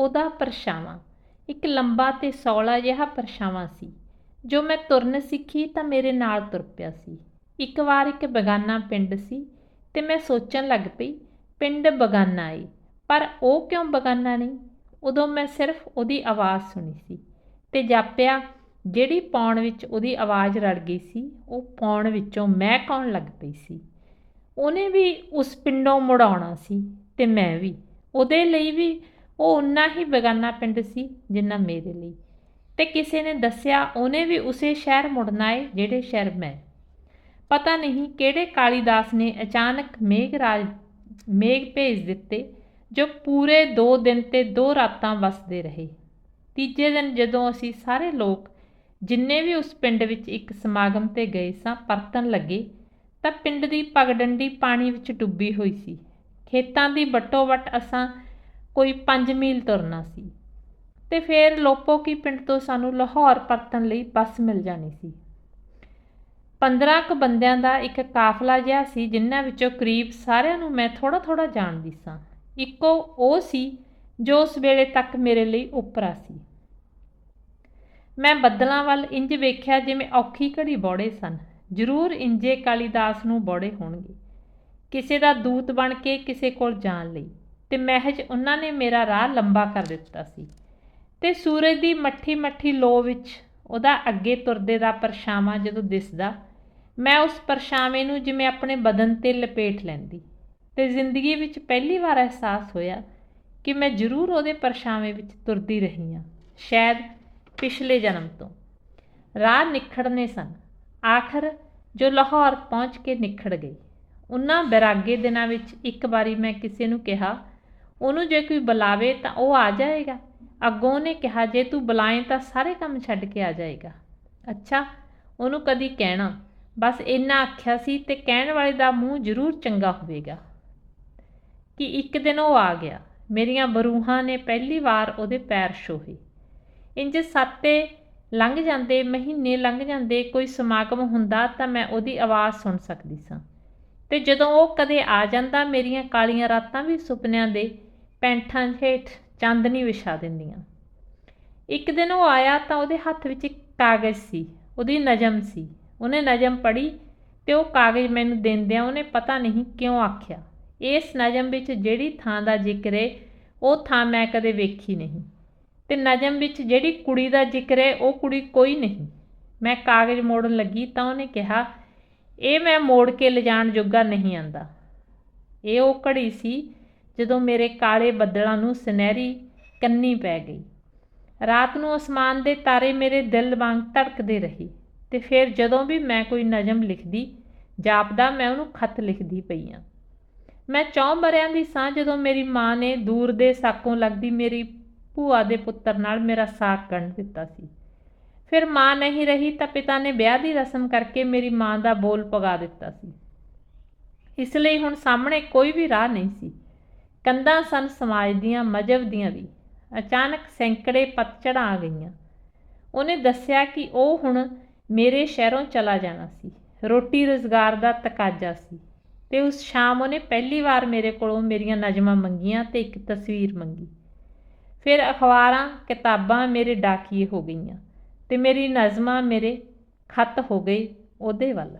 ਉਹਦਾ ਪਰਛਾਵਾਂ। ਇੱਕ ਲੰਬਾ ਤੇ ਸੌਲਾ ਜਿਹਾ ਪਰਛਾਵਾਂ ਸੀ। ਜੋ ਮੈਂ ਤੁਰਨ ਸਿੱਖੀ ਤਾਂ ਮੇਰੇ ਨਾਲ ਤੁਰ ਪਿਆ ਸੀ। ਇੱਕ ਵਾਰ ਇੱਕ ਬਗਾਨਾ ਪਿੰਡ ਸੀ ਤੇ ਮੈਂ ਸੋਚਣ ਲੱਗ ਪਈ, ਪਿੰਡ ਬਗਾਨਾ ਏ, ਪਰ ਉਹ ਕਿਉਂ ਬਗਾਨਾ ਨਹੀਂ? ਉਦੋਂ ਮੈਂ ਸਿਰਫ ਉਹਦੀ ਆਵਾਜ਼ ਸੁਣੀ ਸੀ ਤੇ ਜਾਪਿਆ, ਜਿਹੜੀ ਪੌਣ ਵਿੱਚ ਉਹਦੀ ਆਵਾਜ਼ ਰੜ ਗਈ ਸੀ, ਉਹ ਪੌਣ ਵਿੱਚੋਂ ਮੈਂ ਕੌਣ ਲੱਗ ਪਈ ਸੀ? ਉਹਨੇ ਵੀ ਉਸ ਪਿੰਡੋਂ ਮੁੜਾਉਣਾ ਸੀ ਤੇ ਮੈਂ ਵੀ। ਉਹਦੇ ਲਈ ਵੀ ਉਹ ਉਨਾ ਹੀ ਬੇਗਾਨਾ ਪਿੰਡ ਸੀ ਜਿੰਨਾ ਮੇਰੇ ਲਈ। ਤੇ ਕਿਸੇ ਨੇ ਦੱਸਿਆ, ਉਹਨੇ ਵੀ ਉਸੇ ਸ਼ਹਿਰ ਮੁੜਨਾ ਏ ਜਿਹੜੇ ਸ਼ਹਿਰ ਮੈਂ। ਪਤਾ ਨਹੀਂ ਕਿਹੜੇ ਕਾਲੀਦਾਸ ਨੇ ਅਚਾਨਕ ਮੇਘਰਾਜ ਮੇਘ ਭੇਜ ਦਿੱਤੇ, ਜੋ ਪੂਰੇ 2 ਦਿਨ ਤੇ 2 ਰਾਤਾਂ ਵਸਦੇ ਰਹੇ। ਤੀਜੇ ਦਿਨ ਜਦੋਂ ਅਸੀਂ ਸਾਰੇ ਲੋਕ ਜਿੰਨੇ ਵੀ ਉਸ ਪਿੰਡ ਵਿੱਚ ਇੱਕ ਸਮਾਗਮ ਤੇ ਗਏ ਸਾਂ ਪਰਤਣ ਲੱਗੇ, ਤਾਂ ਪਿੰਡ ਦੀ ਪਗਡੰਡੀ ਪਾਣੀ ਵਿੱਚ ਡੁੱਬੀ ਹੋਈ ਸੀ। ਖੇਤਾਂ ਦੀ ਵੱਟੋ ਵੱਟ ਅਸਾਂ ਕੋਈ 5 ਮੀਲ ਤੁਰਨਾ ਸੀ। ਤੇ ਫਿਰ ਲੋਪੋਕੀ ਪਿੰਡ ਤੋਂ ਸਾਨੂੰ ਲਾਹੌਰ ਪਰਤਣ ਲਈ ਬੱਸ ਮਿਲ ਜਾਣੀ ਸੀ। 15 ਕੁ ਬੰਦਿਆਂ ਦਾ ਇੱਕ ਕਾਫਲਾ ਜਿਹਾ ਸੀ, ਜਿਨ੍ਹਾਂ ਵਿੱਚੋਂ ਕਰੀਬ ਸਾਰਿਆਂ ਨੂੰ ਮੈਂ ਥੋੜਾ ਥੋੜਾ ਜਾਣਦੀ ਸਾਂ। ਇੱਕੋ ਉਹ ਸੀ ਜੋ ਉਸ ਵੇਲੇ ਤੱਕ ਮੇਰੇ ਲਈ ਉਪਰਾ ਸੀ। ਮੈਂ ਬੱਦਲਾਂ ਵੱਲ ਇੰਜ ਵੇਖਿਆ ਜਿਵੇਂ ਔਖੀ ਘੜੀ ਬੋੜੇ ਸਨ। ਜ਼ਰੂਰ ਇੰਜੇ ਕਾਲੀਦਾਸ ਨੂੰ ਬੋੜੇ ਹੋਣਗੇ। ਕਿਸੇ ਦਾ ਦੂਤ ਬਣ ਕੇ ਕਿਸੇ ਕੋਲ ਜਾਣ ਲਈ। ਤੇ ਮਹਿਜ ਉਹਨਾਂ ਨੇ ਮੇਰਾ ਰਾਹ ਲੰਬਾ ਕਰ ਦਿੱਤਾ ਸੀ। ਤੇ ਸੂਰਜ ਦੀ ਮੱਠੀ ਮੱਠੀ ਲੋ ਵਿੱਚ ਉਹਦਾ ਅੱਗੇ ਤੁਰਦੇ ਦਾ ਪਰਛਾਵਾਂ ਜਦੋਂ ਦਿਸਦਾ, ਮੈਂ ਉਸ ਪਰਛਾਵੇਂ ਨੂੰ ਜਿਵੇਂ ਆਪਣੇ ਬਦਨ ਤੇ ਲਪੇਟ ਲੈਂਦੀ। ਤੇ ਜ਼ਿੰਦਗੀ ਵਿੱਚ ਪਹਿਲੀ ਵਾਰ ਅਹਿਸਾਸ ਹੋਇਆ ਕਿ ਮੈਂ ਜ਼ਰੂਰ ਉਹਦੇ ਪਰਛਾਵੇਂ ਵਿੱਚ ਤੁਰਦੀ ਰਹੀ ਹਾਂ, ਸ਼ਾਇਦ ਪਿਛਲੇ ਜਨਮ ਤੋਂ। ਰਾਹ ਨਿਖੜਨੇ ਸਨ। ਆਖਰ ਜੋ ਲਾਹੌਰ ਪਹੁੰਚ ਕੇ ਨਿਖੜ ਗਈ। ਉਹਨਾਂ ਬੈਰਾਗੇ ਦਿਨਾਂ ਵਿੱਚ ਇੱਕ ਵਾਰੀ ਮੈਂ ਕਿਸੇ ਨੂੰ ਕਿਹਾ ਉਹਨੂੰ ਜੇ ਕੋਈ ਬੁਲਾਵੇ ਤਾਂ ਉਹ ਆ ਜਾਏਗਾ। ਅੱਗੋਂ ਉਹਨੇ ਕਿਹਾ, ਜੇ ਤੂੰ ਬੁਲਾਏ ਤਾਂ ਸਾਰੇ ਕੰਮ ਛੱਡ ਕੇ ਆ ਜਾਏਗਾ। ਅੱਛਾ, ਉਹਨੂੰ ਕਦੀ ਕਹਿਣਾ। ਬਸ ਇੰਨਾ ਆਖਿਆ ਸੀ ਤੇ ਕਹਿਣ ਵਾਲੇ ਦਾ ਮੂੰਹ ਜ਼ਰੂਰ ਚੰਗਾ ਹੋਵੇਗਾ। ਕਿ ਇੱਕ ਦਿਨ ਉਹ ਆ ਗਿਆ। ਮੇਰੀਆਂ ਬਰੂਹਾਂ ਨੇ ਪਹਿਲੀ ਵਾਰ ਉਹਦੇ ਪੈਰ ਛੋਹੇ। ਇੰਜ ਸੱਤੇ ਲੰਘ ਜਾਂਦੇ, ਮਹੀਨੇ ਲੰਘ ਜਾਂਦੇ ਕੋਈ ਸਮਾਗਮ ਹੁੰਦਾ ਤਾਂ ਮੈਂ ਉਹਦੀ ਆਵਾਜ਼ ਸੁਣ ਸਕਦੀ ਸਾਂ। ਤੇ ਜਦੋਂ ਉਹ ਕਦੇ ਆ ਜਾਂਦਾ, ਮੇਰੀਆਂ ਕਾਲੀਆਂ ਰਾਤਾਂ ਵੀ ਸੁਪਨਿਆਂ ਦੇ ਪੈਂਠਾਂ ਹੇਠ ਚਾਂਦਨੀ ਵਿਛਾ ਦਿੰਦੀਆਂ। ਇੱਕ ਦਿਨ ਉਹ ਆਇਆ ਤਾਂ ਉਹਦੇ ਹੱਥ ਵਿੱਚ ਇੱਕ ਕਾਗਜ਼ ਸੀ, ਉਹਦੀ ਨਜਮ ਸੀ। ਉਹਨੇ ਨਜਮ ਪੜ੍ਹੀ ਤੇ ਉਹ ਕਾਗਜ਼ ਮੈਨੂੰ ਦਿੰਦਿਆਂ ਉਹਨੇ ਪਤਾ ਨਹੀਂ ਕਿਉਂ ਆਖਿਆ। ਇਸ ਨਜਮ ਵਿੱਚ ਜਿਹੜੀ ਥਾਂ ਦਾ ਜ਼ਿਕਰ ਹੈ ਉਹ ਥਾਂ ਮੈਂ ਕਦੇ ਵੇਖੀ ਨਹੀਂ। ਤੇ ਨਜਮ ਵਿੱਚ ਜਿਹੜੀ ਕੁੜੀ ਦਾ ਜ਼ਿਕਰ ਹੈ ਉਹ ਕੁੜੀ ਕੋਈ ਨਹੀਂ। ਮੈਂ ਕਾਗਜ਼ ਮੋੜਨ ਲੱਗੀ ਤਾਂ ਉਹਨੇ ਕਿਹਾ, ਇਹ ਮੈਂ ਮੋੜ ਕੇ ਲਿਜਾਣ ਜੋਗਾ ਨਹੀਂ ਆਂਦਾ। ਇਹ ਉਹ ਘੜੀ ਸੀ ਜਦੋਂ ਮੇਰੇ ਕਾਲੇ ਬੱਦਲਾਂ ਨੂੰ ਸੁਨਹਿਰੀ ਕੰਨੀ ਪੈ ਗਈ। ਰਾਤ ਨੂੰ ਅਸਮਾਨ ਦੇ ਤਾਰੇ ਮੇਰੇ ਦਿਲ ਵਾਂਗ ਧੜਕਦੇ ਰਹੇ ਤੇ ਫਿਰ ਜਦੋਂ ਵੀ ਮੈਂ ਕੋਈ ਨਜ਼ਮ ਲਿਖਦੀ, ਜਾਪਦਾ ਮੈਂ ਉਹਨੂੰ ਖੱਤ ਲਿਖਦੀ ਪਈ ਆ। ਮੈਂ ਚੌਂ ਬਰਿਆਂ ਦੀ ਸਾਂ ਜਦੋਂ ਮੇਰੀ ਮਾਂ ਨੇ ਦੂਰ ਦੇ ਸਾਕੋਂ ਲੱਗਦੀ ਮੇਰੀ ਭੂਆ ਦੇ ਪੁੱਤਰ ਨਾਲ ਮੇਰਾ ਸਾਕ ਕੱਢ ਦਿੱਤਾ ਸੀ। ਫਿਰ ਮਾਂ ਨਹੀਂ ਰਹੀ ਤਾਂ ਪਿਤਾ ਨੇ ਵਿਆਹ ਦੀ ਰਸਮ ਕਰਕੇ ਮੇਰੀ ਮਾਂ ਦਾ ਬੋਲ ਪਗਾ ਦਿੱਤਾ ਸੀ। ਇਸ ਲਈ ਹੁਣ ਸਾਹਮਣੇ ਕੋਈ ਵੀ ਰਾਹ ਨਹੀਂ ਸੀ। ਕੰਧਾਂ ਸਨ ਸਮਾਜ ਦੀਆਂ, ਮਜਬ ਦੀਆਂ ਵੀ। ਅਚਾਨਕ ਸੈਂਕੜੇ ਪਤਝੜਾਂ ਆ ਗਈਆਂ। ਉਹਨੇ ਦੱਸਿਆ ਕਿ ਉਹ ਹੁਣ ਮੇਰੇ ਸ਼ਹਿਰੋਂ ਚਲਾ ਜਾਣਾ ਸੀ। ਰੋਟੀ ਰੋਜ਼ਗਾਰ ਦਾ ਤਕਾਜ਼ਾ ਸੀ ਤੇ ਉਸ ਸ਼ਾਮ ਉਹਨੇ ਪਹਿਲੀ ਵਾਰ ਮੇਰੇ ਕੋਲੋਂ ਮੇਰੀਆਂ ਨਜ਼ਮਾਂ ਮੰਗੀਆਂ ਤੇ ਇੱਕ ਤਸਵੀਰ ਮੰਗੀ। ਫਿਰ ਅਖਬਾਰਾਂ, ਕਿਤਾਬਾਂ ਮੇਰੇ ਡਾਕੀਏ ਹੋ ਗਈਆਂ ਤੇ ਮੇਰੀ ਨਜ਼ਮਾਂ ਮੇਰੇ ਖਤ ਹੋ ਗਏ ਉਹਦੇ ਵੱਲ।